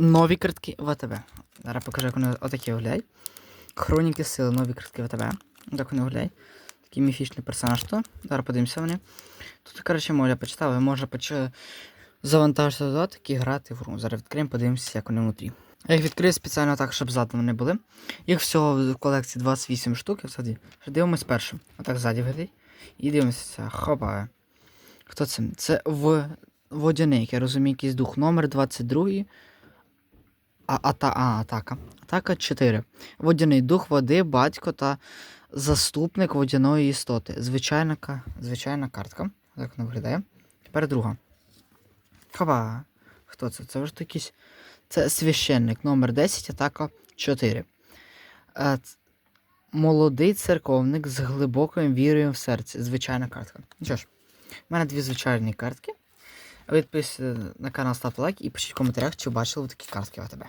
Нові картки ВТБ. Зараз покажу, як вони отакі виглядають. Хроніки сили, нові картки ВТБ. Так вони виглядають. Такий міфічний персонаж то. Зараз подивимося вони. Тут, коротше, моля почитав, і можна поч... завантажити додаток і грати в гру. Зараз відкриємо, подивимося, як вони внутрі. Я їх відкрию спеціально так, щоб ззаду вони були. Їх всього в колекції 28 штук, і взаді. Дивимось першим. Отак ззаді виглядить. І дивимося. Хопа. Хто це? Це в водяник, я розумію, якийсь дух. Номер 22. А, ата, а, атака. Атака 4. Водяний дух води, батько та заступник водяної істоти. Звичайна, звичайна картка. Так вона виглядає. Тепер друга. Хопа. Хто це? Це вже якийсь. Це священник номер 10, атака 4. Е, Молодий церковник з глибокою вірою в серці. Звичайна картка. Ну що ж, в мене дві звичайні картки. Підписуйтесь на канал, ставте лайк і пишіть в коментарях, чи бачили ви такі картки в АТБ.